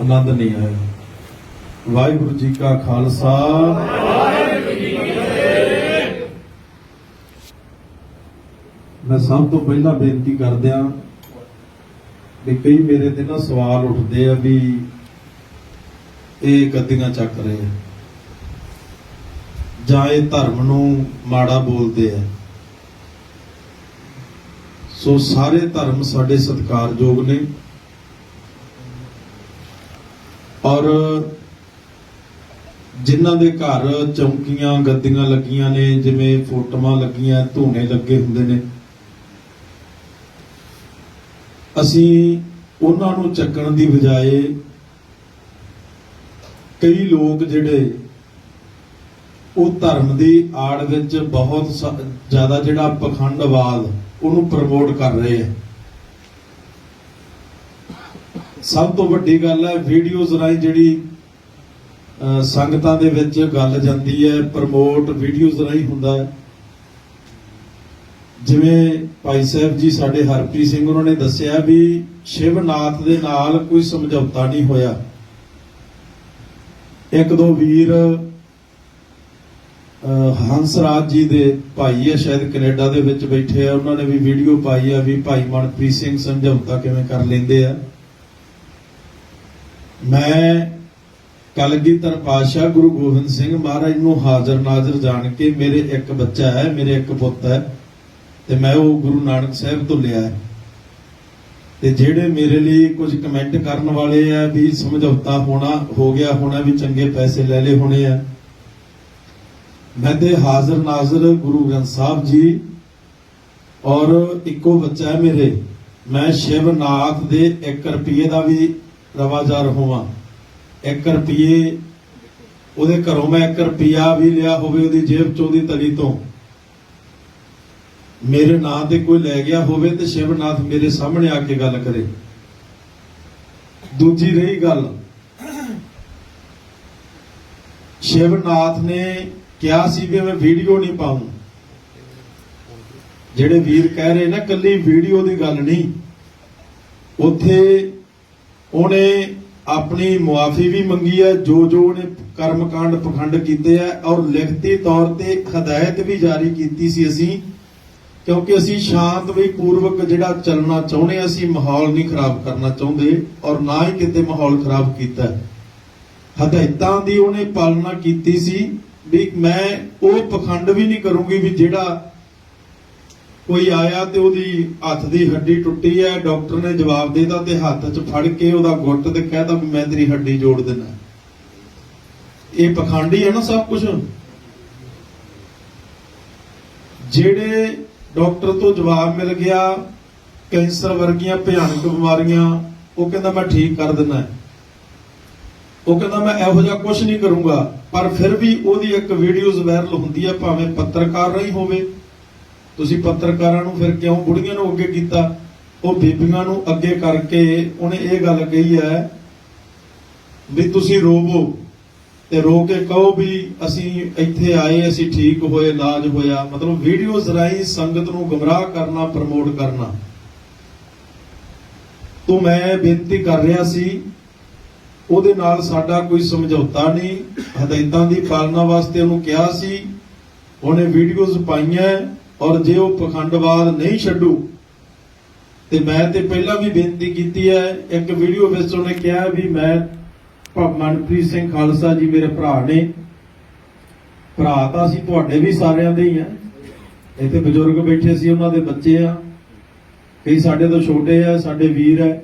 ਆਨੰਦ ਨਹੀਂ ਆਇਆ। ਵਾਹਿਗੁਰੂ ਜੀ ਕਾ ਖਾਲਸਾ। ਮੈਂ ਸਭ ਤੋਂ ਪਹਿਲਾਂ ਬੇਨਤੀ ਕਰਦਿਆਂ ਵੀ ਕਈ ਮੇਰੇ ਤੇ ਨਾ ਸਵਾਲ ਉੱਠਦੇ ਆ ਵੀ ਇਹ ਗੱਦੀਆਂ ਚੱਕ ਰਹੇ ਆ। ਜਾਂ ਇਹ ਧਰਮ ਨੂੰ ਮਾੜਾ ਬੋਲਦੇ ਆ। ਸੋ ਸਾਰੇ ਧਰਮ ਸਾਡੇ ਸਤਿਕਾਰਯੋਗ ਨੇ। ਔਰ ਜਿਨ੍ਹਾਂ ਦੇ ਘਰ ਚੌਂਕੀਆਂ, ਗੱਦੀਆਂ ਲੱਗੀਆਂ ਨੇ, ਜਿਵੇਂ ਫੋਟੋਆਂ ਲੱਗੀਆਂ, ਧੂਣੇ ਲੱਗੇ ਹੁੰਦੇ ਨੇ, ਅਸੀਂ ਉਹਨਾਂ ਨੂੰ ਚੱਕਣ ਦੀ ਬਜਾਏ ਕਈ ਲੋਕ ਜਿਹੜੇ ਉਹ ਧਰਮ ਦੀ ਆੜ ਵਿੱਚ ਬਹੁਤ ਸ- ਜ਼ਿਆਦਾ ਜਿਹੜਾ ਪਖੰਡਵਾਦ ਉਹਨੂੰ ਪ੍ਰਮੋਟ ਕਰ ਰਹੇ ਆ। ਸਭ ਤੋਂ ਵੱਡੀ ਗੱਲ ਹੈ ਵੀਡੀਓਜ਼ ਰਾਹੀਂ ਜਿਹੜੀ ਅਹ, ਸੰਗਤਾਂ ਦੇ ਵਿੱਚ ਗੱਲ ਜਾਂਦੀ ਹੈ ਪ੍ਰਮੋਟ ਵੀਡੀਓਜ਼ ਰਾਹੀਂ ਹੁੰਦਾ ਹੈ। ਜਿਵੇਂ ਭਾਈ ਸਾਹਿਬ ਜੀ ਸਾਡੇ ਹਰਪ੍ਰੀਤ ਸਿੰਘ ਉਹਨਾਂ ਨੇ ਦੱਸਿਆ ਵੀ ਸ਼ਿਵਨਾਥ ਦੇ ਨਾਲ ਕੋਈ ਸਮਝੌਤਾ ਨਹੀਂ ਹੋਇਆ। ਇੱਕ ਦੋ ਵੀਰ ਅਹ, ਹੰਸਰਾਜ ਜੀ ਦੇ ਭਾਈ ਹੈ ਸ਼ਾਇਦ ਕੈਨੇਡਾ ਦੇ ਵਿੱਚ ਬੈਠੇ ਆ। ਉਹਨਾਂ ਨੇ ਵੀ ਵੀਡੀਓ ਪਾਈ ਆ ਵੀ ਭਾਈ ਮਨਪ੍ਰੀਤ ਸਿੰਘ ਸਮਝੌਤਾ ਕਿਵੇਂ ਕਰ ਲੈਂਦੇ ਆ। ਮੈਂ ਕਲਗੀਧਰ ਪਾਤਸ਼ਾਹ ਗੁਰੂ ਗੋਬਿੰਦ ਸਿੰਘ ਮਹਾਰਾਜ ਨੂੰ ਹਾਜ਼ਰ ਨਾਜ਼ਰ ਜਾਣ ਕੇ ਮੇਰੇ ਇੱਕ ਬੱਚਾ ਹੈ, ਮੇਰੇ ਇੱਕ ਪੁੱਤ ਹੈ ਤੇ ਮੈਂ ਉਹ ਗੁਰੂ ਨਾਨਕ ਸਾਹਿਬ ਤੋਂ ਲਿਆ ਹੈ। ਤੇ ਜਿਹੜੇ ਮੇਰੇ ਲਈ ਕੁਝ ਕਮੈਂਟ ਕਰਨ ਵਾਲੇ ਆ ਵੀ ਸਮਝੌਤਾ ਹੋਣਾ, ਹੋ ਗਿਆ ਹੋਣਾ ਵੀ ਚੰਗੇ ਪੈਸੇ ਲੈ ਲਏ ਹੋਣੇ ਆ। ਮੈਂ ਤੇ ਹਾਜ਼ਰ ਨਾਜ਼ਰ ਗੁਰੂ ਗ੍ਰੰਥ ਸਾਹਿਬ ਜੀ ਔਰ ਇੱਕੋ ਬੱਚਾ ਹੈ ਮੇਰੇ। ਮੈਂ ਸ਼ਿਵਨਾਥ ਦੇ 1 ਰੁਪਏ ਦਾ ਵੀ ਰਵਾਜ਼ਾਰ ਹੋਵਾਂ 1 ਰੁਪਏ ਉਹਦੇ ਘਰੋਂ ਮੈਂ 1 ਰੁਪਿਆ ਵੀ ਲਿਆ ਹੋਵੇ ਉਹਦੀ ਜੇਬ ਚੋਂ ਦੀ ਤਲੀ ਤੋਂ। ਮੇਰੇ ਨਾਂ ਤੇ ਕੋਈ ਲੈ ਗਿਆ ਹੋਵੇ ਤੇ ਸ਼ਿਵਨਾਥ ਮੇਰੇ ਸਾਹਮਣੇ ਆ ਕੇ ਗੱਲ ਕਰੇ। ਦੂਜੀ ਰਹੀ ਗੱਲ। ਸ਼ਿਵਨਾਥ ਨੇ ਕਿਹਾ ਸੀ ਵੀ ਮੈਂ ਵੀਡੀਓ ਨਹੀਂ ਪਾਉਂ। ਜਿਹੜੇ ਵੀਰ ਕਹਿ ਰਹੇ ਨਾ ਕੱਲੀ ਵੀਡੀਓ ਦੀ ਗੱਲ ਨਹੀਂ। ਉੱਥੇ ਉਹਨੇ ਆਪਣੀ ਮੁਆਫੀ ਵੀ ਮੰਗੀ ਹੈ ਜੋ ਜੋ ਉਹਨੇ ਕਰਮਕਾਂਡ ਪਖੰਡ ਕੀਤੇ ਆ ਔਰ ਲਿਖਤੀ ਤੌਰ ਤੇ ਹਦਾਇਤ ਵੀ ਜਾਰੀ ਕੀਤੀ ਸੀ ਅਸੀਂ, ਕਿਉਂਕਿ ਅਸੀਂ ਸ਼ਾਂਤਮਈ ਪੂਰਵਕ ਜਿਹੜਾ ਚੱਲਣਾ ਚਾਹੁੰਦੇ ਹਾਂ, ਅਸੀਂ ਮਾਹੌਲ ਨਹੀਂ ਖਰਾਬ ਕਰਨਾ ਚਾਹੁੰਦੇ ਔਰ ਨਾ ਹੀ ਕਿਤੇ ਮਾਹੌਲ ਖਰਾਬ ਕੀਤਾ ਹਦਾਇਤਾਂ ਦੀ ਉਹਨੇ ਪਾਲਣਾ ਕੀਤੀ ਸੀ ਵੀ ਮੈਂ ਉਹ ਪਖੰਡ ਵੀ ਨਹੀਂ ਕਰੂੰਗੀ ਵੀ ਜਿਹੜਾ ਕੋਈ ਆਇਆ ਤੇ ਉਹਦੀ ਹੱਥ ਦੀ ਹੱਡੀ ਟੁੱਟੀ ਹੈ, ਡਾਕਟਰ ਨੇ ਜਵਾਬ ਦੇਤਾ ਤੇ ਹੱਥ 'ਚ ਫੜ ਕੇ ਉਹਦਾ ਗੁੱਟ ਤੇ ਕਹਿਤਾ ਵੀ ਮੈਂ ਤੇਰੀ ਹੱਡੀ ਜੋੜ ਦਿੰਦਾ। ਇਹ ਪਖੰਡੀ ਹੈ ਨਾ ਸਭ ਕੁਝ ਜਿਹੜੇ ਡਾਕਟਰ ਤੋਂ ਜਵਾਬ ਮਿਲ ਗਿਆ, ਕੈਂਸਰ ਵਰਗੀਆਂ ਭਿਆਨਕ ਬਿਮਾਰੀਆਂ, ਉਹ ਕਹਿੰਦਾ ਮੈਂ ਠੀਕ ਕਰ ਦਿੰਦਾ। ਉਹ ਕਹਿੰਦਾ ਮੈਂ ਇਹੋ ਜਿਹਾ ਕੁਝ ਨਹੀਂ ਕਰੂੰਗਾ, ਪਰ ਫਿਰ ਵੀ ਉਹਦੀ ਇੱਕ ਵੀਡੀਓਜ਼ ਵਾਇਰਲ ਹੁੰਦੀ ਹੈ, ਭਾਵੇਂ ਪੱਤਰਕਾਰ ਰਹੀ ਹੋਵੇ। ਤੁਸੀਂ ਪੱਤਰਕਾਰਾਂ ਨੂੰ ਫਿਰ ਕਿਉਂ ਬੁੜੀਆਂ ਨੂੰ ਅੱਗੇ ਕੀਤਾ? ਉਹ ਬੀਬੀਆਂ ਨੂੰ ਅੱਗੇ ਕਰਕੇ ਉਹਨੇ ਇਹ ਗੱਲ ਕਹੀ ਹੈ ਵੀ ਤੁਸੀਂ ਰੋਵੋ ਤੇ ਰੋ ਕੇ ਕਹੋ ਵੀ ਅਸੀਂ ਇੱਥੇ ਆਏ, ਅਸੀਂ ਠੀਕ ਹੋਏ, ਇਲਾਜ ਹੋਇਆ। ਮਤਲਬ ਵੀਡੀਓਜ਼ ਰਾਹੀਂ ਸੰਗਤ ਨੂੰ ਗਮਰਾਹ ਕਰਨਾ ਪ੍ਰਮੋਟ ਕਰਨਾ। ਤੋਂ ਮੈਂ ਬੇਨਤੀ ਕਰ ਰਿਹਾ ਸੀ, ਉਹਦੇ ਨਾਲ ਸਾਡਾ ਕੋਈ ਸਮਝੌਤਾ ਨਹੀਂ। ਹਦਾਇਤਾਂ ਦੀ ਪਾਲਣਾ ਵਾਸਤੇ ਉਹਨੂੰ ਕਿਹਾ ਸੀ। ਉਹਨੇ ਵੀਡੀਓਜ਼ ਪਾਈਆਂ। ਔਰ ਜੇ ਉਹ ਪਖੰਡਵਾਦ ਨਹੀਂ ਛੱਡੂ, ਤੇ ਮੈਂ ਤੇ ਪਹਿਲਾਂ ਵੀ ਬੇਨਤੀ ਕੀਤੀ ਹੈ, ਇੱਕ ਵੀਡੀਓ ਵਿੱਚ ਉਹਨੇ ਕਿਹਾ ਵੀ ਮੈਂ ਮਨਪ੍ਰੀਤ ਸਿੰਘ ਖਾਲਸਾ ਜੀ ਮੇਰੇ ਭਰਾ ਨੇ। ਭਰਾ ਤਾਂ ਅਸੀਂ ਤੁਹਾਡੇ ਵੀ ਸਾਰਿਆਂ ਦੇ ਹੀ ਆ। ਇੱਥੇ ਬਜ਼ੁਰਗ ਬੈਠੇ ਸੀ, ਉਹਨਾਂ ਦੇ ਬੱਚੇ ਆ। ਕਈ ਸਾਡੇ ਤੋਂ ਛੋਟੇ ਆ, ਸਾਡੇ ਵੀਰ ਆ।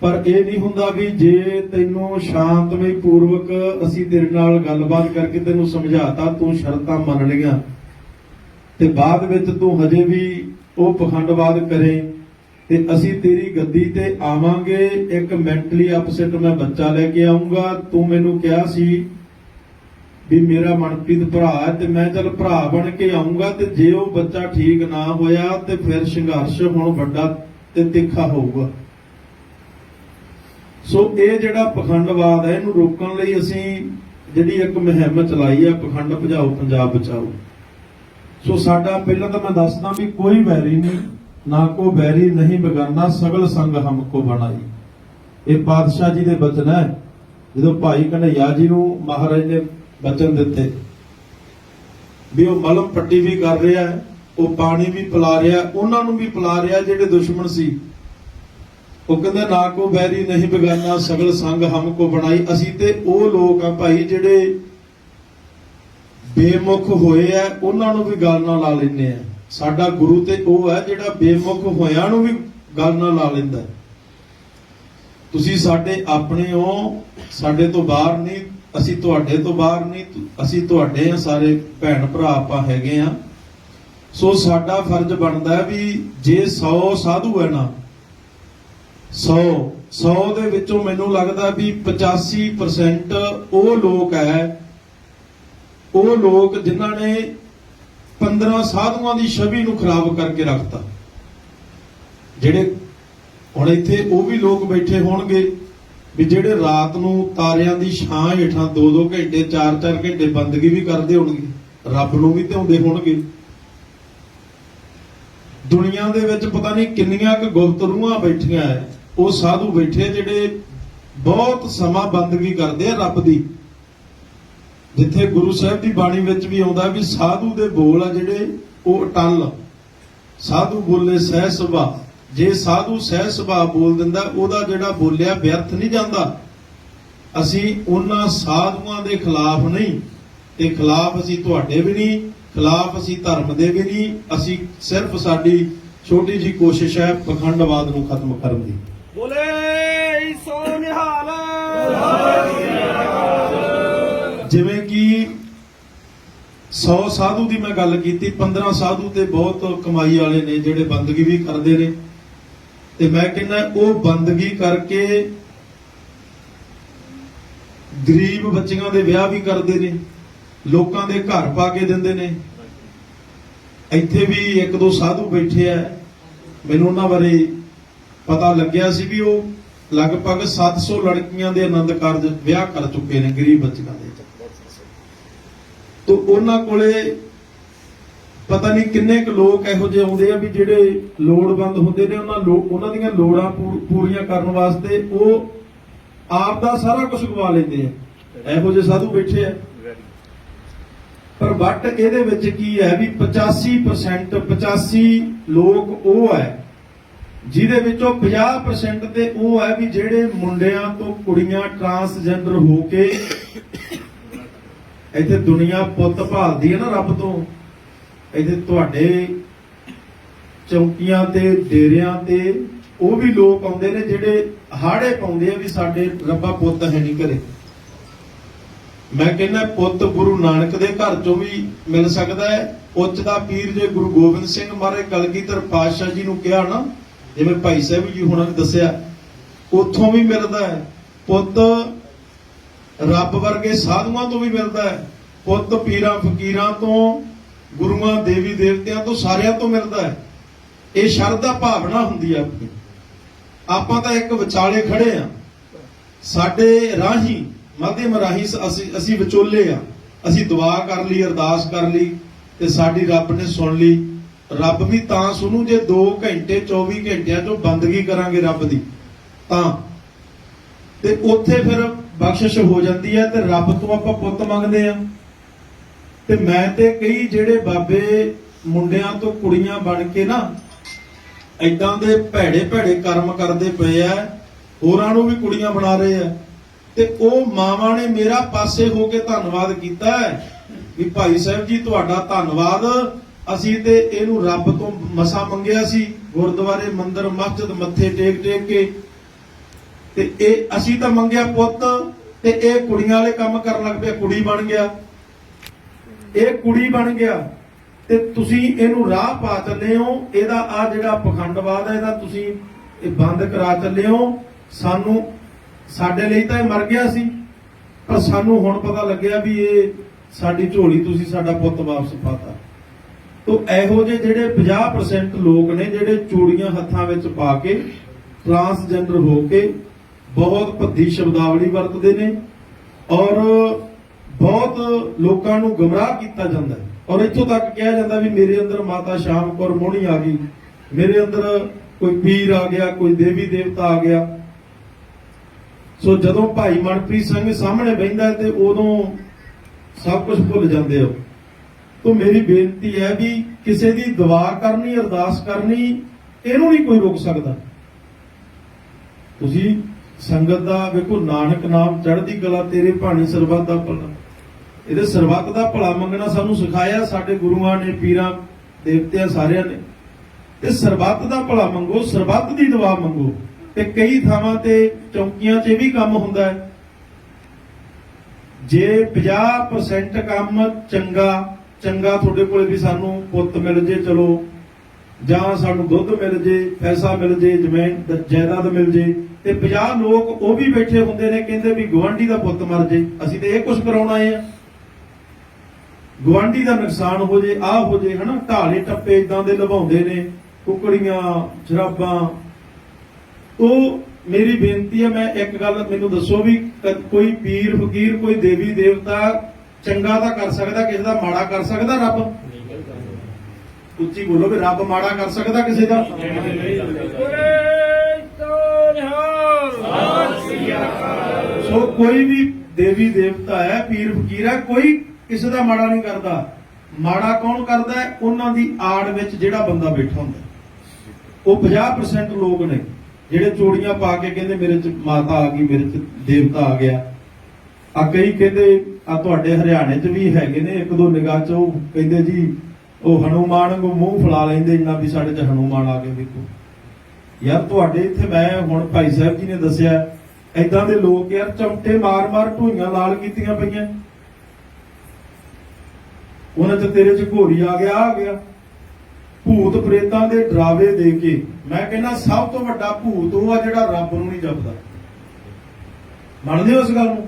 ਪਰ ਇਹ ਨਹੀਂ ਹੁੰਦਾ ਵੀ ਜੇ ਤੈਨੂੰ ਸ਼ਾਂਤਮਈ ਪੂਰਵਕ ਅਸੀਂ ਤੇਰੇ ਨਾਲ ਗੱਲਬਾਤ ਕਰਕੇ ਤੈਨੂੰ ਸਮਝਾਤਾ, ਤੂੰ ਸ਼ਰਤਾਂ ਮੰਨ ਲਈਆਂ। ਤੇ ਬਾਅਦ ਵਿੱਚ ਤੂੰ ਹਜੇ ਵੀ ਉਹ ਪਖੰਡਵਾਦ ਕਰੇ ਤੇ ਅਸੀਂ ਤੇਰੀ ਗੱਦੀ ਤੇ ਆਵਾਂਗੇ। ਇੱਕ ਮੈਂਟਲੀ ਅਪਸੈਟ ਮੈਂ ਬੱਚਾ ਲੈ ਕੇ ਆਉਂਗਾ। ਤੂੰ ਮੈਨੂੰ ਕਿਹਾ ਸੀ ਵੀ ਮੇਰਾ ਮਨਪ੍ਰੀਤ ਭਰਾ ਹੈ ਤੇ ਮੈਂ ਚਲ ਭਰਾ ਬਣ ਕੇ ਆਉਂਗਾ ਤੇ ਜੇ ਉਹ ਬੱਚਾ ਠੀਕ ਨਾ ਹੋਇਆ ਤੇ ਫਿਰ ਸੰਘਰਸ਼ ਹੁਣ ਵੱਡਾ ਤੇ ਤਿੱਖਾ ਹੋਊਗਾ। ਸੋ ਇਹ ਜਿਹੜਾ ਪਖੰਡਵਾਦ ਹੈ, ਇਹਨੂੰ ਰੋਕਣ ਲਈ ਅਸੀਂ ਜਿਹੜੀ ਇੱਕ ਮੁਹਿੰਮ ਚਲਾਈ ਹੈ, ਪਖੰਡ ਭਜਾਓ, ਪੰਜਾਬ ਬਚਾਓ। ਸੋ ਸਾਡਾ ਪਹਿਲਾਂ ਤਾਂ ਮੈਂ ਦੱਸਦਾ ਵੀ ਕੋਈ ਵੈਰੀ ਨਹੀਂ, ਨਾ ਕੋ ਬੈਰੀ ਨਹੀਂ ਬਗਾਨਾ, ਸਗਲ ਸੰਗ ਹਮਕੋ ਬਣਾਈ। ਇਹ ਪਾਤਸ਼ਾਹ ਜੀ ਦੇ ਬਚਨ ਹੈ। ਜਦੋਂ ਭਾਈ ਕਨ੍ਹਈਆ ਜੀ ਨੂੰ ਮਹਾਰਾਜ ਨੇ ਬਚਨ ਦਿੱਤੇ, ਵੀ ਉਹ ਮਲਮ ਪੱਟੀ ਵੀ ਕਰ ਰਿਹਾ ਹੈ, ਉਹ ਪਾਣੀ ਵੀ ਪਿਲਾ ਰਿਹਾ, ਉਹਨਾਂ ਨੂੰ ਵੀ ਪਿਲਾ ਰਿਹਾ ਜਿਹੜੇ ਦੁਸ਼ਮਣ ਸੀ। ਉਹ ਕਹਿੰਦੇ, ਨਾ ਕੋ ਬੈਰੀ ਨਹੀਂ ਬਗਾਨਾ, ਸਗਲ ਸੰਗ ਹਮ ਕੋ ਬਣਾਈ। ਅਸੀਂ ਤੇ ਉਹ ਲੋਕ ਆ ਭਾਈ ਜਿਹੜੇ ਬੇਮੁਖ ਹੋਏ ਆ, ਉਹਨਾਂ ਨੂੰ ਵੀ ਗੱਲ ਨਾਲ ਲਾ ਲੈਂਦੇ ਆ। ਸਾਡਾ ਗੁਰੂ ਤੇ ਉਹ ਹੈ ਜਿਹੜਾ ਬੇਮੁਖ ਹੋਇਆਂ ਨੂੰ ਵੀ ਗੱਲ ਨਾਲ ਲਾ ਲੈਂਦਾ ਤੁਸੀਂ ਸਾਡੇ ਆਪਣੇ ਹੋ, ਸਾਡੇ ਤੋਂ ਬਾਹਰ ਨਹੀਂ, ਅਸੀਂ ਤੁਹਾਡੇ ਤੋਂ ਬਾਹਰ ਨਹੀਂ ਅਸੀਂ ਤੁਹਾਡੇ ਆ ਸਾਰੇ ਭੈਣ ਭਰਾ ਆਪਾਂ ਹੈਗੇ ਆ। ਸੋ ਸਾਡਾ ਫਰਜ਼ ਬਣਦਾ ਵੀ ਜੇ 100 ਸਾਧੂ ਹੈ ਨਾ 100 100 ਦੇ ਵਿੱਚੋਂ ਮੈਨੂੰ ਲੱਗਦਾ ਵੀ 85% ਉਹ ਲੋਕ ਹੈ ਉਹ ਲੋਕ ਜਿਨ੍ਹਾਂ ਨੇ 15 ਸਾਧੂਆਂ ਦੀ ਛਵੀ ਨੂੰ ਖਰਾਬ ਕਰਕੇ ਰੱਖਤਾ। ਜਿਹੜੇ ਹੁਣ ਇੱਥੇ ਉਹ ਵੀ ਲੋਕ ਬੈਠੇ ਹੋਣਗੇ ਵੀ ਜਿਹੜੇ ਰਾਤ ਨੂੰ ਤਾਰਿਆਂ ਦੀ ਛਾਂ ਹੇਠਾਂ 2-2 ਘੰਟੇ 4-4 ਘੰਟੇ ਬੰਦਗੀ ਵੀ ਕਰਦੇ ਹੋਣਗੇ, ਰੱਬ ਨੂੰ ਵੀ ਧਿਆਉਂਦੇ ਹੋਣਗੇ। ਦੁਨੀਆ ਦੇ ਵਿੱਚ ਪਤਾ ਨਹੀਂ ਕਿੰਨੀਆਂ ਕੁ ਗੁਪਤ ਰੂਹਾਂ ਬੈਠੀਆਂ ਐ। ਉਹ ਸਾਧੂ ਬੈਠੇ ਜਿਹੜੇ ਬਹੁਤ ਸਮਾਂ ਬੰਦਗੀ ਕਰਦੇ ਆ ਰੱਬ ਦੀ। ਜਿੱਥੇ ਗੁਰੂ ਸਾਹਿਬ ਦੀ ਬਾਣੀ ਵਿੱਚ ਵੀ ਆਉਂਦਾ ਵੀ ਸਾਧੂ ਦੇ ਬੋਲ ਆ ਜਿਹੜੇ, ਉਹ ਅਟਲ ਸਾਧੂ ਬੋਲੇ ਸਹਿ ਸੁਭਾ ਜੇ ਸਾਧੂ ਸਹਿ ਸੁਭਾ ਬੋਲ ਦਿੰਦਾ, ਉਹਦਾ ਜਿਹੜਾ ਬੋਲਿਆ ਵਿਅਰਥ ਨਹੀਂ ਜਾਂਦਾ। ਅਸੀਂ ਉਹਨਾਂ ਸਾਧੂਆਂ ਦੇ ਖਿਲਾਫ ਨਹੀਂ। ਤੇ ਖਿਲਾਫ ਅਸੀਂ ਤੁਹਾਡੇ ਵੀ ਨਹੀਂ, ਖਿਲਾਫ ਅਸੀਂ ਧਰਮ ਦੇ ਵੀ ਨਹੀਂ। ਅਸੀਂ ਸਿਰਫ ਸਾਡੀ ਛੋਟੀ ਜੀ ਕੋਸ਼ਿਸ਼ ਹੈ ਪਖੰਡਵਾਦ ਨੂੰ ਖਤਮ ਕਰਨ ਦੀ। 100 ਸਾਧੂ ਦੀ ਮੈਂ ਗੱਲ ਕੀਤੀ 15 ਸਾਧੂ ਤੇ ਬਹੁਤ ਕਮਾਈ ਵਾਲੇ ਨੇ ਜਿਹੜੇ ਬੰਦਗੀ ਵੀ ਕਰਦੇ ਨੇ। ਤੇ ਮੈਂ ਕਹਿੰਦਾ ਉਹ ਬੰਦਗੀ ਕਰਕੇ ਗਰੀਬ ਬੱਚੀਆਂ ਦੇ ਵਿਆਹ ਵੀ ਕਰਦੇ ਨੇ, ਲੋਕਾਂ ਦੇ ਘਰ ਪਾ ਕੇ ਦਿੰਦੇ ਨੇ। ਇੱਥੇ ਵੀ ਇੱਕ ਦੋ ਸਾਧੂ ਬੈਠੇ ਆ। ਮੈਨੂੰ ਉਹਨਾਂ ਬਾਰੇ ਪਤਾ ਲੱਗਿਆ ਸੀ ਵੀ ਉਹ ਲਗਭਗ 700 ਲੜਕੀਆਂ ਦੇ ਆਨੰਦ ਕਾਰਜ ਵਿਆਹ ਕਰ ਚੁੱਕੇ ਨੇ ਗਰੀਬ ਬੱਚੀਆਂ ਦੇ। ਤੋ ਉਹਨਾਂ ਕੋਲੇ ਪਤਾ ਨਹੀਂ ਕਿੰਨੇ ਕੁ ਲੋਕ ਇਹੋ ਜਿਹੇ ਆਉਂਦੇ ਆ ਵੀ ਜਿਹੜੇ ਲੋੜਵੰਦ ਹੁੰਦੇ ਨੇ, ਉਹਨਾਂ ਲੋਕ ਉਹਨਾਂ ਦੀਆਂ ਲੋੜਾਂ ਪੂਰੀਆਂ ਕਰਨ ਵਾਸਤੇ ਉਹ ਆਪ ਦਾ ਸਾਰਾ ਕੁਝ ਗਵਾ ਲੈਂਦੇ ਆ। ਇਹੋ ਜਿਹੇ ਸਾਧੂ ਬੈਠੇ ਆ। ਪਰ ਵੱਟ ਇਹਦੇ ਵਿੱਚ ਕੀ ਹੈ ਵੀ 85% 85 ਲੋਕ ਉਹ ਹੈ, ਜਿਹਦੇ ਵਿੱਚੋਂ 50% ਤੇ ਉਹ ਹੈ ਵੀ ਜਿਹੜੇ ਮੁੰਡਿਆਂ ਤੋਂ ਕੁੜੀਆਂ ਟਰਾਂਸਜੈਂਡਰ ਹੋ ਕੇ ਇੱਥੇ ਦੁਨੀਆ ਪੁੱਤ ਭਾਲਦੀ ਹੈ ਨਾ ਰੱਬ ਤੋਂ। ਇੱਥੇ ਤੁਹਾਡੇ ਚੌਕੀਆਂ ਤੇ, ਡੇਰਿਆਂ ਤੇ ਉਹ ਵੀ ਲੋਕ ਆਉਂਦੇ ਨੇ ਜਿਹੜੇ ਹਾੜੇ ਪਾਉਂਦੇ ਆ ਵੀ ਸਾਡੇ ਰੱਬਾ ਪੁੱਤ ਹੈ ਨਹੀਂ ਘਰੇ। ਮੈਂ ਕਹਿੰਦਾ ਪੁੱਤ ਗੁਰੂ ਨਾਨਕ ਦੇ ਘਰ ਚੋਂ ਵੀ ਮਿਲ ਸਕਦਾ ਹੈ। ਉੱਚ ਦਾ ਪੀਰ ਜੇ ਗੁਰੂ ਗੋਬਿੰਦ ਸਿੰਘ ਮਹਾਰਾਜ ਕਲਗੀਧਰ ਪਾਤਸ਼ਾਹ ਜੀ ਨੂੰ ਕਿਹਾ ਨਾ, ਜਿਵੇਂ ਭਾਈ ਸਾਹਿਬ ਜੀ ਹੁਣਾਂ ਨੇ ਦੱਸਿਆ, ਉੱਥੋਂ ਵੀ ਮਿਲਦਾ ਹੈ। ਪੁੱਤ ਰੱਬ ਵਰਗੇ ਸਾਧੂਆਂ ਤੋਂ ਵੀ ਮਿਲਦਾ ਹੈ। ਪੁੱਤ, ਪੀਰਾਂ, ਫਕੀਰਾਂ ਤੋਂ, ਗੁਰੂਆਂ, ਦੇਵੀ ਦੇਵਤਿਆਂ ਤੋਂ ਸਾਰਿਆਂ ਤੋਂ ਮਿਲਦਾ ਹੈ। ਇਹ ਸ਼ਰਧਾ ਭਾਵਨਾ ਹੁੰਦੀ ਹੈ ਆਪਣੀ। ਆਪਾਂ ਤਾਂ ਇੱਕ ਵਿਚਾਲੇ ਖੜੇ ਆ ਸਾਡੇ ਰਾਹੀ, ਮਾਧਿਅਮ ਰਾਹੀ ਅਸੀਂ ਅਸੀਂ ਵਿਚੋਲੇ ਆ ਅਸੀਂ ਦੁਆ ਕਰ ਲਈ, ਅਰਦਾਸ ਕਰ ਲਈ ਤੇ ਸਾਡੀ ਰੱਬ ਨੇ ਸੁਣ ਲਈ। ਰੱਬ ਵੀ ਤਾਂ ਸੁਣੂ ਜੇ 2 ਘੰਟੇ 24 ਘੰਟਿਆਂ ਚੋਂ ਬੰਦਗੀ ਕਰਾਂਗੇ ਰੱਬ ਦੀ। ਤਾਂ ਤੇ ਉੱਥੇ ਫਿਰ ਬਖਸ਼ਿਸ਼ ਹੋ ਜਾਂਦੀ ਹੈ ਤੇ ਰੱਬ ਤੋਂ ਆਪਾਂ ਪੁੱਤ ਮੰਗਦੇ ਆ ਤੇ ਮੈਂ ਤੇ ਕਈ ਜਿਹੜੇ ਬਾਬੇ ਮੁੰਡਿਆਂ ਤੋਂ ਕੁੜੀਆਂ ਬਣ ਕੇ ਨਾ ਐਦਾਂ ਦੇ ਭੈੜੇ ਭੈੜੇ ਕਰਮ ਕਰਦੇ ਪਏ ਆ, ਹੋਰਾਂ ਨੂੰ ਵੀ ਕੁੜੀਆਂ ਬਣਾ ਰਹੇ ਆ। ਤੇ ਉਹ ਮਾਵਾਂ ਨੇ ਮੇਰਾ ਪਾਸੇ ਹੋ ਕੇ ਧੰਨਵਾਦ ਕੀਤਾ ਹੈ ਵੀ ਭਾਈ ਸਾਹਿਬ ਜੀ, ਤੁਹਾਡਾ ਧੰਨਵਾਦ। ਅਸੀਂ ਤੇ ਇਹਨੂੰ ਰੱਬ ਤੋਂ ਮਸਾ ਮੰਗਿਆ ਸੀ, ਗੁਰਦੁਆਰੇ ਮੰਦਿਰ, ਮਸਜਿਦ ਮੱਥੇ ਟੇਕ ਟੇਕ ਕੇ ਤੇ ਇਹ ਅਸੀਂ ਤਾਂ ਮੰਗਿਆ ਪੁੱਤ, ਤੇ ਇਹ ਕੁੜੀਆਂ ਵਾਲੇ ਕੰਮ ਕਰਨ ਲੱਗ ਪਿਆ ਕੁੜੀ ਬਣ ਗਿਆ। ਇਹ ਕੁੜੀ ਬਣ ਗਿਆ, ਤੇ ਤੁਸੀਂ ਇਹਨੂੰ ਰਾਹ ਪਾ ਚੱਲੇ ਹੋ, ਇਹਦਾ ਆ ਜਿਹੜਾ ਪਖੰਡਵਾਦ ਹੈ, ਇਹਦਾ ਤੁਸੀਂ ਇਹ ਬੰਦ ਕਰਾ ਚੱਲੇ ਹੋ। ਸਾਨੂੰ, ਸਾਡੇ ਲਈ ਤਾਂ ਇਹ ਮਰ ਗਿਆ ਸੀ, ਪਰ ਸਾਨੂੰ ਹੁਣ ਪਤਾ ਲੱਗਿਆ ਵੀ ਇਹ ਸਾਡੀ ਝੋਲੀ ਤੁਸੀਂ ਸਾਡਾ ਪੁੱਤ ਵਾਪਸ ਪਾਤਾ। ਤੋ ਇਹੋ ਜਿਹੇ ਜਿਹੜੇ 50% ਲੋਕ ਨੇ, ਜਿਹੜੇ ਚੂੜੀਆਂ ਹੱਥਾਂ ਵਿੱਚ ਪਾ ਕੇ ਟਰਾਂਸਜੈਂਡਰ ਹੋ ਕੇ ਬਹੁਤ ਭੱਦੀ ਸ਼ਬਦਾਵਲੀ ਵਰਤਦੇ ਨੇ ਔਰ ਬਹੁਤ ਲੋਕਾਂ ਨੂੰ ਗਮਰਾਹ ਕੀਤਾ ਜਾਂਦਾ ਹੈ। ਔਰ ਇੱਥੋਂ ਤੱਕ ਕਿਹਾ ਜਾਂਦਾ ਵੀ ਮੇਰੇ ਅੰਦਰ ਮਾਤਾ ਸ਼ਾਮ ਕੌਰ ਮੋਹਣੀ ਆ ਗਈ। ਮੇਰੇ ਅੰਦਰ ਕੋਈ ਪੀਰ ਆ ਗਿਆ, ਕੋਈ ਦੇਵੀ ਦੇਵਤਾ ਆ ਗਿਆ। ਸੋ ਜਦੋਂ ਭਾਈ ਮਨਪ੍ਰੀਤ ਸਿੰਘ ਸਾਹਮਣੇ ਬਹਿੰਦਾ ਤੇ ਉਦੋਂ ਸਭ ਕੁਝ ਭੁੱਲ ਜਾਂਦੇ ਹੋ। ਤੋਂ ਮੇਰੀ ਬੇਨਤੀ ਹੈ ਵੀ ਕਿਸੇ ਦੀ ਦੁਆ ਕਰਨੀ, ਅਰਦਾਸ ਕਰਨੀ, ਇਹਨੂੰ ਨਹੀਂ ਕੋਈ ਰੋਕ ਸਕਦਾ। ਤੁਸੀਂ ਸੰਗਤ ਦਾ ਵੇਖੋ ਨਾਨਕ ਨਾਮ ਚੜ੍ਹਦੀ ਕਲਾ, ਤੇਰੇ ਭਾਣੇ ਸਰਬੱਤ ਦਾ ਭਲਾ। ਇਹਦੇ ਸਰਬੱਤ ਦਾ ਭਲਾ ਮੰਗਣਾ ਸਾਨੂੰ ਸਿਖਾਇਆ ਸਾਡੇ ਗੁਰੂਆਂ ਨੇ, ਪੀਰਾਂ, ਦੇਵਤਿਆਂ ਸਾਰਿਆਂ ਨੇ। ਤੇ ਸਰਬੱਤ ਦਾ ਭਲਾ ਮੰਗੋ, ਸਰਬੱਤ ਦੀ ਦੁਆ ਮੰਗੋ। ਤੇ ਕਈ ਥਾਵਾਂ ਤੇ ਚੌਕੀਆਂ 'ਚ ਇਹ ਵੀ ਕੰਮ ਹੁੰਦਾ ਹੈ। ਜੇ 50% ਕੰਮ ਚੰਗਾ ਚੰਗਾ ਤੁਹਾਡੇ ਕੋਲੇ ਵੀ ਸਾਨੂੰ ਪੁੱਤ ਮਿਲ ਜੇ, ਚਲੋ। ਜਾਂ ਸਾਨੂੰ ਦੁੱਧ ਮਿਲ ਜੇ, ਪੈਸਾ ਮਿਲ ਜੇ, ਜ਼ਮੀਨ ਜਾਇਦਾਦ ਮਿਲ ਜੇ, ਤੇ 50 ਲੋਕ ਉਹ ਵੀ ਬੈਠੇ ਹੁੰਦੇ ਨੇ, ਕਹਿੰਦੇ ਵੀ ਗਵਾਂਢੀ ਦਾ ਪੁੱਤ ਮਰ ਜੇ, ਅਸੀਂ ਤੇ ਇਹ ਕੁਝ ਕਰਾਉਣ ਆਏ ਆ ਗਵਾਂਢੀ ਦਾ ਨੁਕਸਾਨ ਹੋ ਜੇ, ਆਹ ਹੋ ਜੇ, ਹਨਾ, ਢਾਲੇ ਟੱਪੇ ਇਦਾਂ ਦੇ ਲਵਾਉਂਦੇ ਨੇ, ਕੁਕੜੀਆਂ ਸ਼ਰਾਬਾਂ ਉਹ ਮੇਰੀ ਬੇਨਤੀ ਹੈ, ਮੈਂ ਇੱਕ ਗੱਲ ਮੈਨੂੰ ਦੱਸੋ ਵੀ ਕੋਈ ਪੀਰ, ਫਕੀਰ, ਕੋਈ ਦੇਵੀ ਦੇਵਤਾ ਚੰਗਾ ਤਾਂ ਕਰ ਸਕਦਾ, ਕਿਸੇ ਦਾ ਮਾੜਾ ਕਰ ਸਕਦਾ ਰੱਬ? ਉੱਚੀ ਬੋਲੋ ਵੀ ਰੱਬ ਮਾੜਾ ਕਰ ਸਕਦਾ ਕਿਸੇ ਦਾ? ਸੋ ਕੋਈ ਵੀ ਦੇਵੀ ਦੇਵਤਾ ਹੈ ਪੀਰ ਫਕੀਰ ਹੈ ਕੋਈ ਕਿਸੇ ਦਾ ਮਾੜਾ ਨਹੀਂ ਕਰਦਾ। ਮਾੜਾ ਕੌਣ ਕਰਦਾ ਹੈ? ਉਹਨਾਂ ਦੀ ਆੜ ਵਿੱਚ ਜਿਹੜਾ ਬੰਦਾ ਬੈਠਾ ਹੁੰਦਾ। ਉਹ 50% ਲੋਕ ਨੇ ਜਿਹੜੇ ਚੋੜੀਆਂ ਪਾ ਕੇ ਕਹਿੰਦੇ ਮੇਰੇ ਚ ਮਾਤਾ ਆ ਗਈ ਮੇਰੇ ਚ ਦੇਵਤਾ ਆ ਗਿਆ। ਆ ਕਈ ਕਹਿੰਦੇ ਆ ਤੁਹਾਡੇ ਹਰਿਆਣੇ ਚ ਵੀ ਹੈਗੇ ਨੇ ਇੱਕ ਦੋ ਨਿਗਾਹ ਚ ਉਹ ਕਹਿੰਦੇ ਜੀ ਉਹ ਹਨੂਮਾਨ ਨੂੰ ਮੂੰਹ ਫੁਲਾ ਲੈਂਦੇ ਇੰਨਾ ਵੀ ਸਾਡੇ ਚ ਹਨੂਮਾਨ ਆ ਗਏ ਦੇਖੋ। ਯਾਰ ਤੁਹਾਡੇ ਇੱਥੇ ਮੈਂ ਹੁਣ ਭਾਈ ਸਾਹਿਬ ਜੀ ਨੇ ਦੱਸਿਆ ਐਦਾਂ ਦੇ ਲੋਕ ਯਾਰ ਚਮਟੇ ਮਾਰ-ਮਾਰ ਢੂਈਆਂ ਲਾਲ ਕੀਤੀਆਂ ਪਈਆਂ। ਉਹਨਾਂ ਚ ਤੇਰੇ ਚ ਘੋੜੀ ਆ ਗਿਆ ਆ ਗਿਆ। ਭੂਤ ਪ੍ਰੇਤਾਂ ਦੇ ਡਰਾਵੇ ਦੇ ਕੇ, ਮੈਂ ਕਹਿੰਦਾ ਸਭ ਤੋਂ ਵੱਡਾ ਭੂਤ ਉਹ ਆ ਜਿਹੜਾ ਰੱਬ ਨੂੰ ਨਹੀਂ ਜਪਦਾ। ਮੰਨਦੇ ਹੋ ਇਸ ਗੱਲ ਨੂੰ?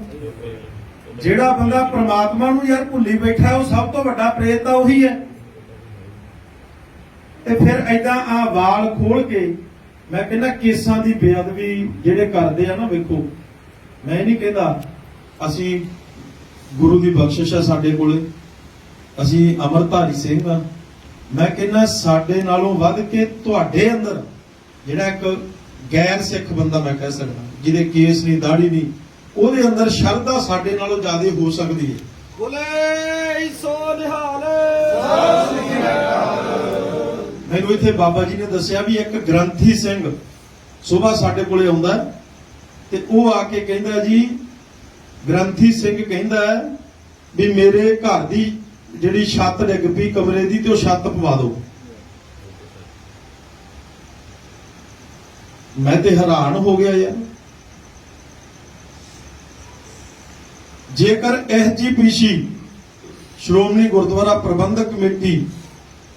ਜਿਹੜਾ ਬੰਦਾ ਪ੍ਰਮਾਤਮਾ ਨੂੰ ਯਾਰ ਭੁੱਲੀ ਬੈਠਾ, ਉਹ ਸਭ ਤੋਂ ਵੱਡਾ ਪ੍ਰੇਤ ਤਾਂ ਉਹੀ ਹੈ। ਤੇ ਫਿਰ ਐਦਾਂ ਆ ਵਾਲ ਖੋਲ ਕੇ ਮੈਂ ਕਹਿੰਦਾ ਕੇਸਾਂ ਦੀ ਬੇਅਦਬੀ ਜਿਹੜੇ ਕਰਦੇ ਆ ਨਾ ਵੇਖੋ ਮੈਂ ਇਹ ਨਹੀਂ ਕਹਿੰਦਾ ਅਸੀਂ ਗੁਰੂ ਦੀ ਬਖਸ਼ਿਸ਼ ਹੈ ਸਾਡੇ ਕੋਲੇ ਅਸੀਂ ਅਮਰਧਾਰੀ ਸਿੰਘ ਆ। ਮੈਂ ਕਹਿੰਦਾ ਸਾਡੇ ਨਾਲੋਂ ਵੱਧ ਕੇ ਤੁਹਾਡੇ ਅੰਦਰ ਜਿਹੜਾ ਇੱਕ ਗੈਰ ਸਿੱਖ ਬੰਦਾ ਮੈਂ ਕਹਿ ਸਕਦਾ ਜਿਹਦੇ ਕੇਸ ਨਹੀਂ ਦਾੜੀ ਨਹੀਂ ਉਹਦੇ ਅੰਦਰ ਸ਼ਰਧਾ ਸਾਡੇ ਨਾਲੋਂ ਜ਼ਿਆਦਾ ਹੋ ਸਕਦੀ ਹੈ। ਬੋਲੇ ਸੋ ਨਿਹਾਲ। ਮੈਨੂੰ ਇੱਥੇ ਬਾਬਾ ਜੀ ਨੇ ਦੱਸਿਆ ਵੀ ਇੱਕ ਗ੍ਰੰਥੀ ਸਿੰਘ ਸਵੇਰ ਸਾਡੇ ਕੋਲੇ ਆਉਂਦਾ ਤੇ ਉਹ ਆ ਕੇ ਕਹਿੰਦਾ ਜੀ, ਗ੍ਰੰਥੀ ਸਿੰਘ ਕਹਿੰਦਾ ਵੀ ਮੇਰੇ ਘਰ ਦੀ ਜਿਹੜੀ ਛੱਤ ਡਿੱਗ ਪਈ ਕਮਰੇ ਦੀ ਤੇ ਉਹ ਛੱਤ ਪਵਾ ਦਿਓ। ਮੈਂ ਤੇ ਹੈਰਾਨ ਹੋ ਗਿਆ ਯਾਰ। ਜੇਕਰ ਐਸਜੀਪੀਸੀ ਸ਼੍ਰੋਮਣੀ ਗੁਰਦੁਆਰਾ ਪ੍ਰਬੰਧਕ ਕਮੇਟੀ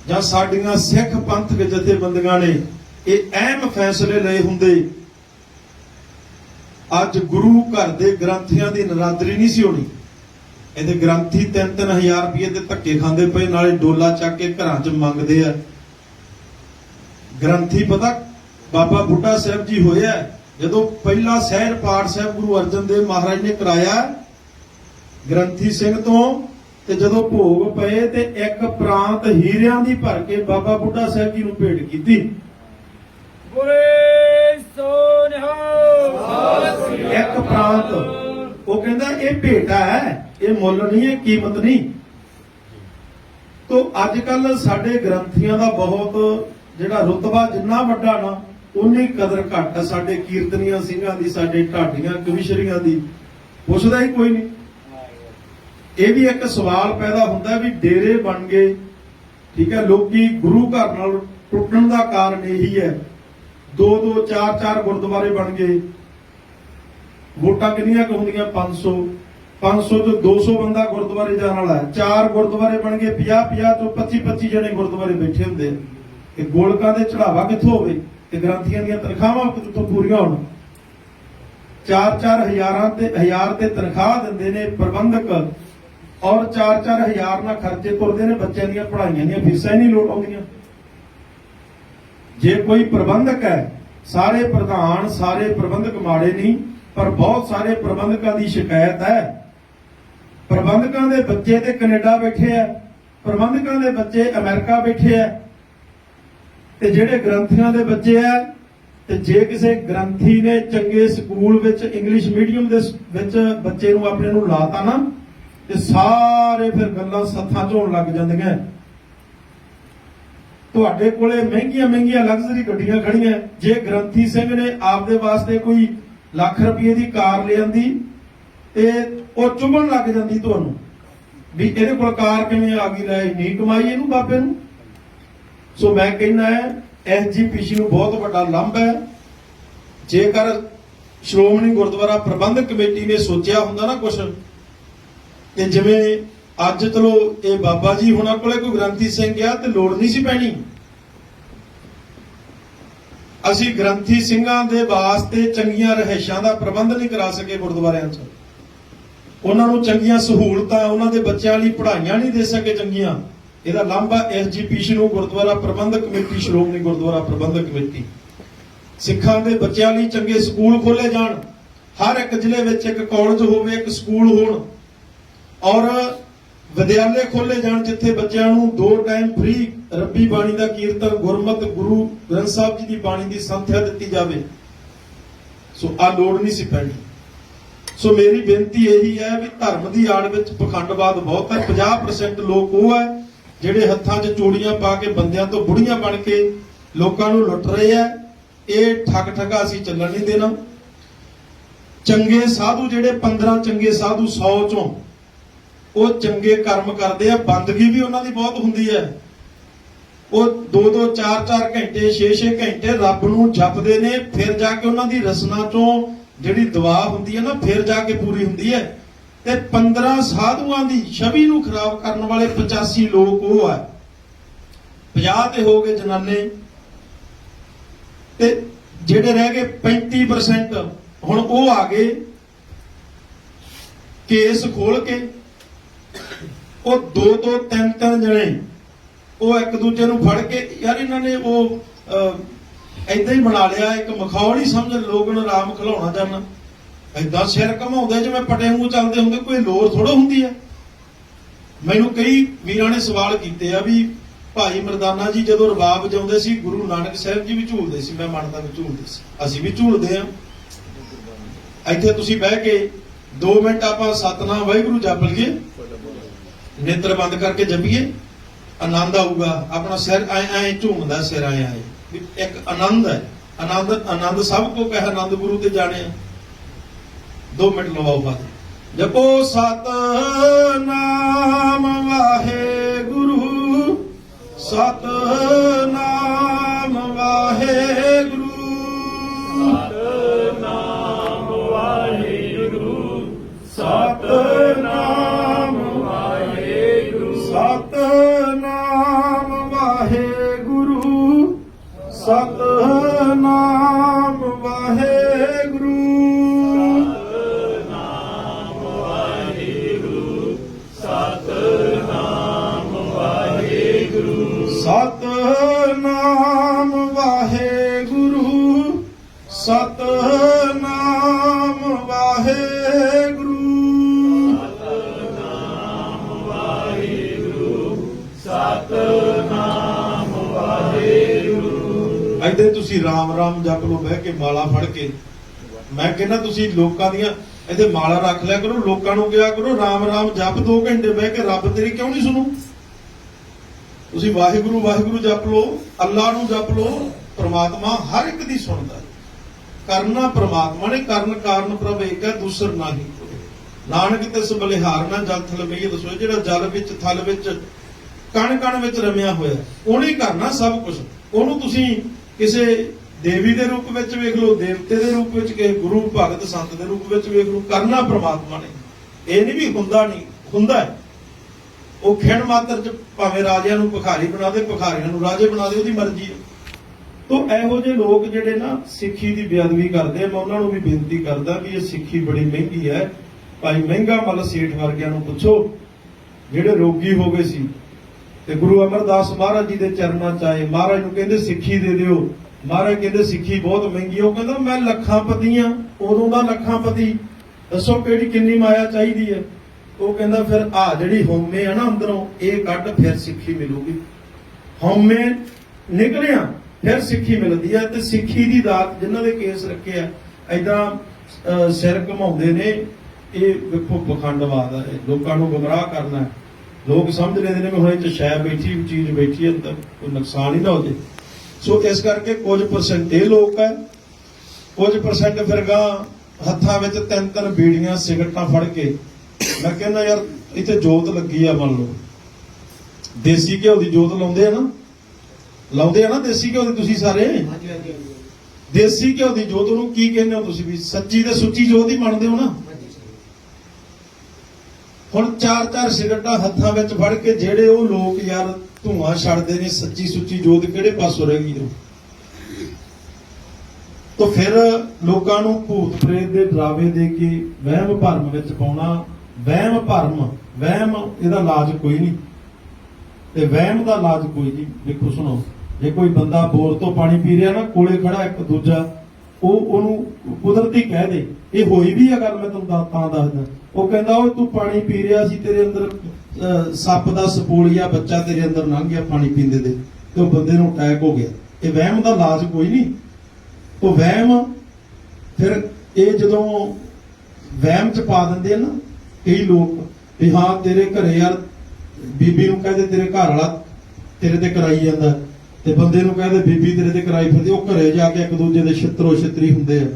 ਜਾਂ ਸਾਡੀਆਂ ਸਿੱਖ ਪੰਥਕ ਜਥੇਬੰਦੀਆਂ ਨੇ ਇਹ ਅਹਿਮ ਫੈਸਲੇ ਲਏ ਹੁੰਦੇ। ਅੱਜ ਗੁਰੂ ਘਰ ਦੇ ਗ੍ਰੰਥੀਆਂ ਦੀ ਨਰਾਦਰੀ ਨਹੀਂ ਸੀ ਹੋਣੀ। ਇਹਦੇ ਗ੍ਰੰਥੀ 3-3000 ਰੁਪਏ ਦੇ ਧੱਕੇ ਖਾਂਦੇ ਪਏ, ਨਾਲੇ ਡੋਲਾ ਚੱਕ ਕੇ ਘਰਾਂ 'ਚ ਮੰਗਦੇ ਆ। ਗ੍ਰੰਥੀ ਪਤਾ ਬਾਬਾ ਬੁੱਢਾ ਸਾਹਿਬ ਜੀ ਹੋਇਆ ਜਦੋਂ ਪਹਿਲਾ ਸਹਿਰ ਪਾਠ ਸਾਹਿਬ ਗੁਰੂ ਅਰਜਨ ਦੇਵ ਮਹਾਰਾਜ ਨੇ ਕਰਾਇਆ, ਗ੍ਰੰਥੀ ਸਿੰਘ ਤੋਂ ਤੇ ਜਦੋਂ ਭੋਗ ਪਏ ਤੇ ਇੱਕ ਪ੍ਰਾਂਤ ਹੀਰਿਆਂ ਦੀ ਭਰ ਕੇ ਬਾਬਾ ਬੁੱਢਾ ਸਾਹਿਬ ਜੀ ਨੂੰ ਭੇਟ ਕੀਤੀ। ਬੋਲੇ ਸੋ ਨਿਹਾਲ ਇੱਕ ਪ੍ਰਾਂਤ ਉਹ ਕਹਿੰਦਾ ਇਹ ਭੇਟਾ ਹੈ ਇਹ ਮੁੱਲ ਨਹੀਂ ਹੈ ਕੀਮਤ ਨਹੀਂ। ਤੋਂ ਅੱਜ ਕੱਲ ਸਾਡੇ ਗ੍ਰੰਥੀਆਂ ਦਾ ਬਹੁਤ ਜਿਹੜਾ ਰੁਤਬਾ ਜਿੰਨਾ ਵੱਡਾ ਨਾ ਉਨੀ ਕਦਰ ਘੱਟ ਸਾਡੇ ਕੀਰਤਨੀਆਂ ਸਿੰਘਾਂ ਦੀ ਸਾਡੇ ਢਾਡੀਆਂ ਕਵਿਸ਼ਰੀਆਂ ਦੀ। ਪੁੱਛਦਾ ਹੀ ਕੋਈ ਨਹੀਂ। ਇਹ ਵੀ ਇੱਕ ਸਵਾਲ ਪੈਦਾ ਹੁੰਦਾ ਵੀ ਡੇਰੇ ਬਣ ਗਏ, ਠੀਕ ਹੈ, ਲੋਕੀ ਗੁਰੂ ਘਰ ਨਾਲ ਟੁੱਟਣ ਦਾ ਕਾਰਨ ਇਹੀ ਹੈ। ਦੋ ਦੋ, ਚਾਰ ਚਾਰ ਗੁਰਦੁਆਰੇ ਬਣ ਗਏ। ਵੋਟਾਂ ਕਿੰਨੀਆਂ ਕੁ ਹੁੰਦੀਆਂ? 500 500 ਤੋਂ 200 ਬੰਦਾ ਗੁਰਦੁਆਰੇ ਜਾਣ ਵਾਲਾ ਚਾਰ ਗੁਰਦੁਆਰੇ ਬਣ ਗਏ 50 50 ਤੋਂ 25 25 ਜਣੇ ਗੁਰਦੁਆਰੇ ਬੈਠੇ ਹੁੰਦੇ। ਆ। ਤੇ ਗੋਲਕਾਂ ਦੇ ਚੜਾਵਾ ਕਿੱਥੋਂ ਹੋਵੇ? ਤੇ ਗ੍ਰੰਥੀਆਂ ਦੀਆਂ ਤਨਖਾਹਾਂ ਕਿੱਥੋਂ ਪੂਰੀਆਂ ਹੋਣ? ਚਾਰ ਚਾਰ ਹਜ਼ਾਰਾਂ ਤੇ ਹਜ਼ਾਰ ਤੇ ਤਨਖਾਹ ਦਿੰਦੇ ਨੇ ਪ੍ਰਬੰਧਕ ਔਰ ਚਾਰ ਚਾਰ ਹਜ਼ਾਰ ਨਾਲ ਖਰਚੇ ਤੁਰਦੇ ਨੇ, ਬੱਚਿਆਂ ਦੀਆਂ ਪੜ੍ਹਾਈਆਂ ਦੀਆਂ, ਫੀਸਾਂ ਹੀ ਨਹੀਂ ਲੋਟ ਆਉਂਦੀਆਂ। ਜੇ ਕੋਈ ਪ੍ਰਬੰਧਕ ਹੈ, ਸਾਰੇ ਪ੍ਰਧਾਨ, ਸਾਰੇ ਪ੍ਰਬੰਧਕ ਮਾੜੇ ਨਹੀਂ, ਪਰ ਬਹੁਤ ਸਾਰੇ ਪ੍ਰਬੰਧਕਾਂ ਦੀ ਸ਼ਿਕਾਇਤ ਹੈ। ਪ੍ਰਬੰਧਕਾਂ ਦੇ ਬੱਚੇ ਤੇ ਕੈਨੇਡਾ ਬੈਠੇ ਆ, ਪ੍ਰਬੰਧਕਾਂ ਦੇ ਬੱਚੇ ਅਮਰੀਕਾ ਬੈਠੇ ਆ। ਤੇ ਜਿਹੜੇ ਗ੍ਰੰਥੀਆਂ ਦੇ ਬੱਚੇ ਆ, ਤੇ ਜੇ ਕਿਸੇ ਗ੍ਰੰਥੀ ਨੇ ਚੰਗੇ ਸਕੂਲ ਵਿੱਚ, ਇੰਗਲਿਸ਼ ਮੀਡੀਅਮ ਦੇ ਵਿੱਚ ਬੱਚੇ ਨੂੰ ਆਪਣੇ ਨੂੰ ਲਾਤਾ ਨਾ ਤੇ ਸਾਰੇ ਫਿਰ ਗੱਲਾਂ ਸੱਥਾਂ 'ਚ ਹੋਣ ਲੱਗ ਜਾਂਦੀਆਂ। ਤੁਹਾਡੇ ਕੋਲੇ ਮਹਿੰਗੀਆਂ ਮਹਿੰਗੀਆਂ ਲਗਜ਼ਰੀ ਗੱਡੀਆਂ ਖੜੀਆਂ। ਜੇ ਗ੍ਰੰਥੀ ਸਿੰਘ ਨੇ ਆਪਦੇ ਵਾਸਤੇ ਕੋਈ ਲੱਖ ਰੁਪਏ ਦੀ ਕਾਰ ਲਿਆਂਦੀ ਤੇ ਉਹ ਚੁਭਣ ਲੱਗ ਜਾਂਦੀ ਤੁਹਾਨੂੰ ਵੀ ਇਹਦੇ ਕੋਲ ਕਾਰ ਕਿਵੇਂ ਆ ਗਈ? ਲੈ ਨਹੀਂ ਕਮਾਈ ਇਹਨੂੰ ਬਾਬੇ ਨੂੰ। ਸੋ ਮੈਂ ਕਹਿੰਦਾ ਹੈ ਐਸਜੀਪੀਸੀ ਨੂੰ ਬਹੁਤ ਵੱਡਾ ਲੰਬ ਹੈ। ਜੇਕਰ ਸ਼੍ਰੋਮਣੀ ਗੁਰਦੁਆਰਾ ਪ੍ਰਬੰਧਕ ਕਮੇਟੀ ਨੇ ਸੋਚਿਆ ਹੁੰਦਾ ਨਾ ਕੁਛ ਤੇ ਜਿਵੇਂ ਅੱਜ ਚਲੋ ਇਹ ਬਾਬਾ ਜੀ ਹੁਣਾਂ ਕੋਲੇ ਕੋਈ ਗ੍ਰੰਥੀ ਸਿੰਘ ਗਿਆ ਤੇ ਲੋੜ ਨਹੀਂ ਸੀ ਪੈਣੀ। ਅਸੀਂ ਗ੍ਰੰਥੀ ਸਿੰਘਾਂ ਦੇ ਵਾਸਤੇ ਚੰਗੀਆਂ ਰਹਿਸ਼ਾਂ ਦਾ ਪ੍ਰਬੰਧ ਨਹੀਂ ਕਰਾ ਸਕੇ ਗੁਰਦੁਆਰਿਆਂ 'ਚ। ਉਹਨਾਂ ਨੂੰ ਚੰਗੀਆਂ ਸਹੂਲਤਾਂ, ਉਹਨਾਂ ਦੇ ਬੱਚਿਆਂ ਲਈ ਪੜ੍ਹਾਈਆਂ ਨਹੀਂ ਦੇ ਸਕੇ ਚੰਗੀਆਂ। ਇਹਦਾ ਲਾਂਭਾ ਐਸਜੀਪੀਸੀ ਨੂੰ ਗੁਰਦੁਆਰਾ ਪ੍ਰਬੰਧਕ ਕਮੇਟੀ, ਸ਼੍ਰੋਮਣੀ ਗੁਰਦੁਆਰਾ ਪ੍ਰਬੰਧਕ ਕਮੇਟੀ। ਸਿੱਖਾਂ ਦੇ ਬੱਚਿਆਂ ਲਈ ਚੰਗੇ ਸਕੂਲ ਖੋਲੇ ਜਾਣ। ਹਰ ਇੱਕ ਜ਼ਿਲ੍ਹੇ ਵਿੱਚ ਇੱਕ ਕਾਲਜ ਹੋਵੇ, ਇੱਕ ਸਕੂਲ ਹੋਣ। ਔਰ ਵਿਦਿਆਲੇ ਖੋਲੇ ਜਾਣ ਜਿੱਥੇ ਬੱਚਿਆਂ ਨੂੰ ਦੋ ਟਾਈਮ ਫ੍ਰੀ ਰੱਬੀ ਬਾਣੀ ਦਾ ਕੀਰਤਨ, ਗੁਰਮਤ, ਗੁਰੂ ਗ੍ਰੰਥ ਸਾਹਿਬ ਜੀ ਦੀ ਬਾਣੀ ਦੀ ਸੰਥਿਆ ਦਿੱਤੀ ਜਾਵੇ। ਸੋ ਆ ਲੋੜ ਨਹੀਂ ਸੀ ਪੈਣੀ। ਸੋ ਮੇਰੀ ਬੇਨਤੀ ਇਹੀ ਹੈ ਵੀ ਧਰਮ ਦੀ ਆੜ ਵਿੱਚ ਪਖੰਡਵਾਦ ਬਹੁਤ ਹੈ। 50% ਲੋਕ ਉਹ ਹੈ ਜਿਹੜੇ ਹੱਥਾਂ 'ਚ ਚੂੜੀਆਂ ਪਾ ਕੇ ਬੰਦਿਆਂ ਤੋਂ ਬੁੜੀਆਂ ਬਣ ਕੇ ਲੋਕਾਂ ਨੂੰ ਲੁੱਟ ਰਹੇ ਆ ਇਹ ਠੱਗ ਠੱਗਾ ਅਸੀਂ ਚੱਲਣ ਨਹੀਂ ਦੇਣਾ। ਚੰਗੇ ਸਾਧੂ ਜਿਹੜੇ 15 ਚੰਗੇ ਸਾਧੂ 100 ਚੋਂ ਉਹ ਚੰਗੇ ਕਰਮ ਕਰਦੇ ਆ, ਬੰਦਗੀ ਵੀ ਉਹਨਾਂ ਦੀ ਬਹੁਤ ਹੁੰਦੀ ਹੈ। ਉਹ 2-2 4-4 ਘੰਟੇ 6-6 ਘੰਟੇ ਰੱਬ ਨੂੰ ਜਪਦੇ ਨੇ, ਫਿਰ ਜਾ ਕੇ ਉਹਨਾਂ ਦੀ ਰਸਨਾ ਚੋਂ ਜਿਹੜੀ ਦੁਆ ਹੁੰਦੀ ਹੈ ਨਾ, ਫਿਰ ਜਾ ਕੇ ਪੂਰੀ ਹੁੰਦੀ ਹੈ। ਤੇ 15 ਸਾਧੂਆਂ ਦੀ ਛਵੀ ਨੂੰ ਖਰਾਬ ਕਰਨ ਵਾਲੇ 85 ਲੋਕ ਉਹ ਆ। 50 ਤੇ ਹੋ ਗਏ ਜਨਾਨੇ। ਤੇ ਜਿਹੜੇ ਰਹਿ ਗਏ 35% ਹੁਣ ਉਹ ਆ ਗਏ ਕੇਸ ਖੋਲ ਕੇ ਉਹ ਦੋ ਦੋ ਤਿੰਨ ਤਿੰਨ ਜਣੇ, ਉਹ ਇੱਕ ਦੂਜੇ ਨੂੰ ਫੜ ਕੇ, ਯਾਰ ਇਹਨਾਂ ਨੇ ਉਹ ਐਦਾਂ ਹੀ ਬਣਾ ਲਿਆ, ਇੱਕ ਮਖੌਲ ਹੀ ਸਮਝ ਲੋਕ ਨੂੰ ਆਰਾਮ ਖਿਲਾਉਣਾ ਚਾਹਨਾ ਐਦਾਂ ਸਿਰ ਘਮਾਉਂਦੇ ਜਿਵੇਂ ਪਟੇ ਨੂੰ ਚੱਲਦੇ ਹੁੰਦੇ, ਕੋਈ ਲੋਰ ਥੋੜਾ ਹੁੰਦੀ ਹੈ ਮੈਨੂੰ ਕਈ ਵੀਰਾਂ ਨੇ ਸਵਾਲ ਕੀਤੇ ਆ ਵੀ ਭਾਈ ਮਰਦਾਨਾ ਜੀ ਜਦੋਂ ਰਬਾਬ ਵਜਾਉਂਦੇ ਸੀ, ਗੁਰੂ ਨਾਨਕ ਸਾਹਿਬ ਜੀ ਵੀ ਝੂਲਦੇ ਸੀ, ਮੈਂ ਮੰਨਦਾ ਵੀ ਝੂਲਦੇ ਸੀ। ਅਸੀਂ ਵੀ ਝੂਲਦੇ ਆ। ਇੱਥੇ ਤੁਸੀਂ ਬਹਿ ਕੇ 2 ਮਿੰਟ ਆਪਾਂ ਸਤਨਾਮ ਵਾਹਿਗੁਰੂ ਜਪ ਲਈਏ। ਨੇਤਰ ਬੰਦ ਕਰਕੇ ਜਪੀਏ ਆਨੰਦ ਆਊਗਾ। ਆਪਣਾ ਸਿਰ ਐ ਐ ਝੂਮਦਾ, ਸਿਰ ਐ ਐ। ਇੱਕ ਆਨੰਦ ਹੈ। ਆਨੰਦ ਆਨੰਦ ਸਭ ਕੋ ਕਹਿ, ਆਨੰਦ ਗੁਰੂ ਤੇ ਜਾਣਿਆ 2 ਮਿੰਟ ਲਵਾਓ ਬਾਤ ਜਪੋ ਸਤ ਨਾਮ ਵਾਹਿਗੁਰੂ। ਸਤ ਨਾਮ ਵਾਹਿਗੁਰੂ। ਨਾਮ ਵਾਹਿਗੁਰੂ। ਸਤਨਾਮ ਵਾਹਿਗੁਰੂ ਸਤਨਾਮ ਰਾਮ ਰਾਮ ਜਪ ਲੋ ਬਹਿ ਕੇ ਮਾਲਾ ਫੜ ਕੇ। ਮੈਂ ਕਹਿੰਦਾ, ਤੁਸੀਂ ਲੋਕਾਂ ਦੀਆਂ ਇੱਥੇ ਮਾਲਾ ਰੱਖ ਲਿਆ ਕਰੋ, ਲੋਕਾਂ ਨੂੰ ਕਿਹਾ ਕਰੋ, ਰਾਮ ਰਾਮ ਜਪ 2 ਘੰਟੇ ਬਹਿ ਕੇ ਰੱਬ ਤੇਰੀ ਕਿਉਂ ਨਹੀਂ ਸੁਣੂ? ਤੁਸੀਂ ਵਾਹਿਗੁਰੂ ਵਾਹਿਗੁਰੂ ਜਪ ਲੋ ਅੱਲਾ ਨੂੰ ਜਪ ਲੋ ਪ੍ਰਮਾਤਮਾ ਹਰ ਇੱਕ ਦੀ ਸੁਣਦਾ। ਕਰਨਾ ਪ੍ਰਮਾਤਮਾ ਨੇ, ਕਰਨ ਕਾਰਨ ਪ੍ਰਭ ਇੱਕ ਹੈ, ਦੂਸਰ ਨਹੀਂ ਨਾਨਕ ਤਿਸ ਬਲਿਹਾਰ ਨਾ ਜਲ ਥਲ ਮਈਏ ਦੱਸੋ ਜਿਹੜਾ ਜਲ ਵਿੱਚ, ਥਲ ਵਿੱਚ ਕਣ ਕਣ ਵਿੱਚ ਰਮਿਆ ਹੋਇਆ, ਉਹਨੇ ਕਰਨਾ ਸਭ ਕੁਝ ਉਹਨੂੰ ਤੁਸੀਂ ਕਿਸੇ ਦੇਵੀ ਦੇ ਰੂਪ ਵਿੱਚ ਵੇਖ ਲਓ, ਦੇਵਤੇ ਦੇ ਰੂਪ ਵਿੱਚ ਕਿਸੇ ਗੁਰੂ, ਭਗਤ, ਸੰਤ ਦੇ ਰੂਪ ਵਿੱਚ ਵੇਖ ਲਓ, ਕਰਨਾ ਪ੍ਰਮਾਤਮਾ ਨੇ। ਇਹ ਨਹੀਂ ਵੀ ਹੁੰਦਾ ਨਹੀਂ, ਹੁੰਦਾ ਹੈ। ਉਹ ਖਿਣ ਮਾਤਰ ਚ ਭਾਵੇਂ ਰਾਜਿਆਂ ਨੂੰ ਭਖਾਰੀ ਬਣਾ ਦੇ, ਭਿਖਾਰੀਆਂ ਨੂੰ ਰਾਜੇ ਬਣਾ ਦੇ, ਉਹਦੀ ਮਰਜ਼ੀ ਹੈ। ਤੋ ਇਹੋ ਜਿਹੇ ਲੋਕ ਜਿਹੜੇ ਨਾ ਸਿੱਖੀ ਦੀ ਬੇਅਦਬੀ ਕਰਦੇ ਆ, ਮੈਂ ਉਹਨਾਂ ਨੂੰ ਵੀ ਬੇਨਤੀ ਕਰਦਾ ਵੀ ਇਹ ਸਿੱਖੀ ਬੜੀ ਮਹਿੰਗੀ ਹੈ। ਭਾਈ ਮਹਿੰਗਾ ਮਲ ਸੇਠ ਵਰਗਿਆਂ ਨੂੰ ਪੁੱਛੋ, ਜਿਹੜੇ ਰੋਗੀ ਹੋ ਗਏ ਸੀ ਤੇ ਗੁਰੂ ਅਮਰਦਾਸ ਮਹਾਰਾਜ ਜੀ ਦੇ ਚਰਨਾਂ ਚ ਆਏ। ਮਹਾਰਾਜ ਨੂੰ ਕਹਿੰਦੇ, ਸਿੱਖੀ ਦੇ ਦਿਓ। ਮਹਾਰਾਜ ਕਹਿੰਦੇ, ਸਿੱਖੀ ਬਹੁਤ ਮਹਿੰਗੀ ਉਹ ਕਹਿੰਦਾ, ਮੈਂ ਲੱਖਾਂ ਪਤੀ ਉਦੋਂ ਦਾ ਲੱਖਾਂ ਪਤੀ। ਦੱਸੋ ਕਿਹੜੀ ਕਿੰਨੀ ਮਾਇਆ ਚਾਹੀਦੀ ਹੈ? ਉਹ ਕਹਿੰਦਾ, ਫਿਰ ਆ ਜਿਹੜੀ ਹਉਮੈ ਆ ਨਾ ਅੰਦਰੋਂ, ਇਹ ਕੱਢ, ਫਿਰ ਸਿੱਖੀ ਮਿਲੂਗੀ। ਹਉਮੈ ਨਿਕਲਿਆ, ਫਿਰ ਸਿੱਖੀ ਮਿਲਦੀ ਹੈ ਤੇ ਸਿੱਖੀ ਦੀ ਦਾਤ ਜਿਨ੍ਹਾਂ ਦੇ ਕੇਸ ਰੱਖੇ ਆ ਐਦਾਂ ਸਿਰ ਘਮਾਉਂਦੇ ਨੇ, ਇਹ ਵੇਖੋ, ਪਖੰਡਵਾਦ ਹੈ ਲੋਕਾਂ ਨੂੰ ਗੁੰਮਰਾਹ ਕਰਨਾ ਹੈ। ਲੋਕ ਸਮਝ ਲੈਂਦੇ ਨੇ ਵੀ ਹੁਣ ਇਹ ਚ ਸ਼ੈ ਬੈਠੀ ਚੀਜ਼ ਬੈਠੀ ਤਾਂ ਕੋਈ ਨੁਕਸਾਨ ਹੀ ਨਾ ਹੋ ਜੇ। ਸੋ ਇਸ ਕਰਕੇ ਕੁਝ ਪਰਸੈਂਟ ਇਹ ਲੋਕ ਹੈ ਕੁਝ ਪਰਸੈਂਟ ਫਿਰ ਗਾ ਹੱਥਾਂ ਵਿੱਚ ਤਿੰਨ ਤਿੰਨ ਬੀੜੀਆਂ ਸਿਗਰਟਾਂ ਫੜ ਕੇ। ਮੈਂ ਕਹਿੰਦਾ ਯਾਰ ਇੱਥੇ ਜੋਤ ਲੱਗੀ ਆ ਮੰਨ ਲਓ। ਦੇਸੀ ਘਿਓ ਦੀ ਜੋਤ ਲਾਉਂਦੇ ਆ ਨਾ? ਲਾਉਂਦੇ ਆ ਨਾ ਦੇਸੀ ਘਿਓ ਦੀ ਤੁਸੀਂ ਸਾਰੇ? ਹਾਂਜੀ ਹਾਂਜੀ। ਦੇਸੀ ਘਿਓ ਦੀ ਜੋਤ ਨੂੰ ਕੀ ਕਹਿੰਦੇ ਹੋ ਤੁਸੀਂ ਵੀ? ਸੱਚੀ ਤੇ ਸੁੱਚੀ ਜੋਤ ਹੀ ਮੰਨਦੇ ਹੋ ਨਾ? ਹੁਣ ਚਾਰ ਚਾਰ ਸਿਗਰਟਾਂ ਹੱਥਾਂ ਵਿੱਚ ਫੜ ਕੇ ਜਿਹੜੇ ਉਹ ਲੋਕ ਯਾਰ ਧੂਆਂ ਛੱਡਦੇ ਨੇ, ਸੱਚੀ ਸੁੱਚੀ ਜੋਤ ਕਿਹੜੇ ਪਾਸੋਂ ਰਹਿ ਗਈ ਉਹ? ਤਾਂ ਫਿਰ ਲੋਕਾਂ ਨੂੰ ਭੂਤ ਪ੍ਰੇਤ ਦੇ ਡਰਾਵੇ ਦੇ ਕੇ ਵਹਿਮ ਭਰਮ ਵਿੱਚ ਪਾਉਣਾ, ਵਹਿਮ ਭਰਮ, ਵਹਿਮ ਇਹਦਾ ਇਲਾਜ ਕੋਈ ਨਹੀਂ। ਤੇ ਵਹਿਮ ਦਾ ਇਲਾਜ ਕੋਈ ਨਹੀਂ। ਦੇਖੋ ਸੁਣੋ, ਜੇ ਕੋਈ ਬੰਦਾ ਬੋਰ ਤੋਂ ਪਾਣੀ ਪੀ ਰਿਹਾ ਨਾ, ਕੋਲੇ ਖੜਾ ਇੱਕ ਦੂਜਾ ਉਹ ਉਹਨੂੰ ਕੁਦਰਤੀ ਕਹਿ ਦੇ। ਇਹ ਹੋਈ ਵੀ ਆ ਗੱਲ, ਮੈਂ ਤੁਹਾਨੂੰ ਤਾਂ ਦੱਸਦਾ। ਉਹ ਕਹਿੰਦਾ ਉਹ ਤੂੰ ਪਾਣੀ ਪੀ ਰਿਹਾ ਸੀ, ਤੇਰੇ ਅੰਦਰ ਸੱਪ ਦਾ ਸਪੋਲੀਆ ਬੱਚਾ ਤੇਰੇ ਅੰਦਰ ਲੰਘ ਗਿਆ ਪਾਣੀ ਪੀਂਦੇ ਦੇ ਤੇ ਉਹ ਬੰਦੇ ਨੂੰ ਅਟੈਕ ਹੋ ਗਿਆ। ਇਹ ਵਹਿਮ ਦਾ ਇਲਾਜ ਕੋਈ ਨਹੀਂ। ਉਹ ਵਹਿਮ ਫਿਰ ਇਹ ਜਦੋਂ ਵਹਿਮ ਚ ਪਾ ਦਿੰਦੇ ਆ ਨਾ, ਕਈ ਲੋਕ ਵੀ ਹਾਂ, ਤੇਰੇ ਘਰੇ ਯਾਰ ਬੀਬੀ ਨੂੰ ਕਹਦੇ ਤੇਰੇ ਘਰ ਵਾਲਾ ਤੇਰੇ ਤੇ ਕਰਾਈ ਜਾਂਦਾ। ਤੇ ਬੰਦੇ ਨੂੰ ਕਹਿੰਦੇ, ਬੀਬੀ ਤੇਰੇ ਤੇ ਕਰਾਈ ਫਿਰਦੀ, ਉਹ ਘਰੇ ਜਾ ਕੇ ਇੱਕ ਦੂਜੇ ਦੇ ਛਿੱਤਰੋ ਛਿੱਤਰੀ ਹੁੰਦੇ ਆ।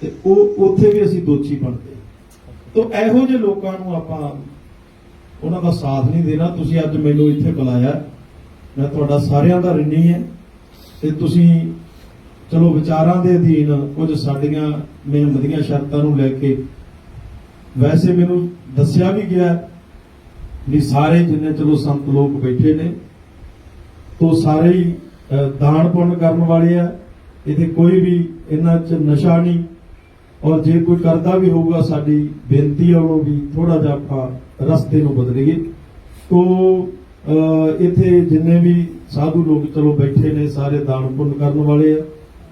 ਤੇ ਉਹ ਉੱਥੇ ਵੀ ਅਸੀਂ ਦੋਸ਼ੀ ਬਣਦੇ ਤੋਂ ਇਹੋ ਜਿਹੇ ਲੋਕਾਂ ਨੂੰ ਆਪਾਂ ਉਹਨਾਂ ਦਾ ਸਾਥ ਨਹੀਂ ਦੇਣਾ। ਤੁਸੀਂ ਅੱਜ ਮੈਨੂੰ ਇੱਥੇ ਬੁਲਾਇਆ। ਮੈਂ ਤੁਹਾਡਾ ਸਾਰਿਆਂ ਦਾ ਰਿਣੀ ਹੈ। ਤੇ ਤੁਸੀਂ ਚਲੋ ਵਿਚਾਰਾਂ ਦੇ ਅਧੀਨ ਕੁਝ ਸਾਡੀਆਂ ਮਿਹਨਤ ਦੀਆਂ ਸ਼ਰਤਾਂ ਨੂੰ ਲੈ ਕੇ ਵੈਸੇ ਮੈਨੂੰ ਦੱਸਿਆ ਵੀ ਗਿਆ ਵੀ ਸਾਰੇ ਜਿੰਨੇ ਚਲੋ ਸੰਤ ਲੋਕ ਬੈਠੇ ਨੇ, ਤੋਂ ਸਾਰੇ ਹੀ ਦਾਨ ਪੁੰਨ ਕਰਨ ਵਾਲੇ ਆ ਇਹਦੇ ਕੋਈ ਵੀ ਇਹਨਾਂ 'ਚ ਨਸ਼ਾ ਨਹੀਂ। ਔਰ ਜੇ ਕੋਈ ਕਰਦਾ ਵੀ ਹੋਊਗਾ ਸਾਡੀ ਬੇਨਤੀ ਆ ਉਹਨੂੰ ਵੀ ਥੋੜਾ ਜਿਹਾ ਆਪਾਂ ਰਸਤੇ ਨੂੰ ਬਦਲੀਏ। ਤੋ ਅਹ, ਇੱਥੇ ਜਿੰਨੇ ਵੀ ਸਾਧੂ ਲੋਕ ਚਲੋ ਬੈਠੇ ਨੇ ਸਾਰੇ ਦਾਨ ਪੁੰਨ ਕਰਨ ਵਾਲੇ ਆ।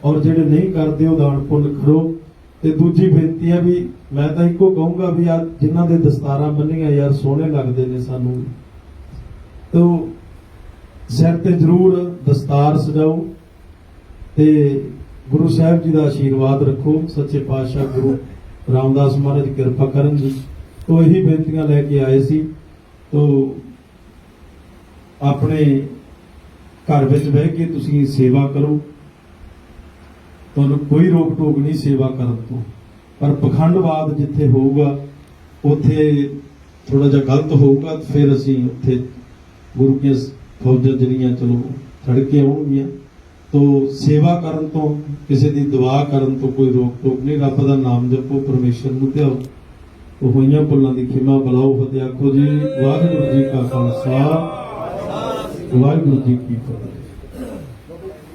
ਔਰ ਜਿਹੜੇ ਨਹੀਂ ਕਰਦੇ ਉਹ ਦਾਨ ਪੁੰਨ ਕਰੋ। ਤੇ ਦੂਜੀ ਬੇਨਤੀ ਹੈ ਵੀ ਮੈਂ ਤਾਂ ਇੱਕੋ ਕਹੂੰਗਾ ਵੀ ਆ ਜਿਨ੍ਹਾਂ ਦੇ ਦਸਤਾਰਾਂ ਬੰਨੀਆਂ ਯਾਰ ਸੋਹਣੇ ਲੱਗਦੇ ਨੇ ਸਾਨੂੰ। ਤੋ ਸਿਰ ਤੇ ਜ਼ਰੂਰ ਦਸਤਾਰ ਸਜਾਓ ਤੇ ਗੁਰੂ ਸਾਹਿਬ ਜੀ ਦਾ ਆਸ਼ੀਰਵਾਦ ਰੱਖੋ। ਸੱਚੇ ਪਾਤਸ਼ਾਹ ਗੁਰੂ ਰਾਮਦਾਸ ਮਹਾਰਾਜ ਕਿਰਪਾ ਕਰਨ ਜੀ। ਤੋਂ ਇਹੀ ਬੇਨਤੀਆਂ ਲੈ ਕੇ ਆਏ ਸੀ। ਤੋਂ ਆਪਣੇ ਘਰ ਵਿੱਚ ਬਹਿ ਕੇ ਤੁਸੀਂ ਸੇਵਾ ਕਰੋ। ਤੁਹਾਨੂੰ ਕੋਈ ਰੋਕ ਟੋਕ ਨਹੀਂ ਸੇਵਾ ਕਰਨ ਤੋਂ। ਪਰ ਪਖੰਡਵਾਦ ਜਿੱਥੇ ਹੋਊਗਾ, ਉੱਥੇ ਥੋੜਾ ਜਿਹਾ ਗਲਤ ਹੋਊਗਾ ਫਿਰ ਅਸੀਂ ਉੱਥੇ ਗੁਰੂ ਕੇ ਫੌਜਾਂ ਜਿਹੜੀਆਂ ਚਲੋ ਖੜ ਕੇ ਆਉਣਗੀਆਂ ਤੋ ਸੇਵਾ ਕਰਨ ਤੋਂ, ਕਿਸੇ ਦੀ ਦੁਆ ਕਰਨ ਤੋਂ ਕੋਈ ਰੋਕ ਟੋਕ ਨਹੀਂ, ਰੱਬ ਦਾ ਨਾਮ ਜਪੋ, ਪਰਮੇਸ਼ਰ ਨੂੰ ਧਿਆਓ। ਉਹ ਹੋਈਆਂ ਭੁੱਲਾਂ ਦੀ ਖਿਮਾ ਬਲਾਓ, ਫਤਿਹ ਆਖੋ ਜੀ। ਵਾਹਿਗੁਰੂ ਜੀ ਕਾ ਖਾਲਸਾ। ਵਾਹਿਗੁਰੂ ਜੀ ਕੀ ਫਤਿਹ।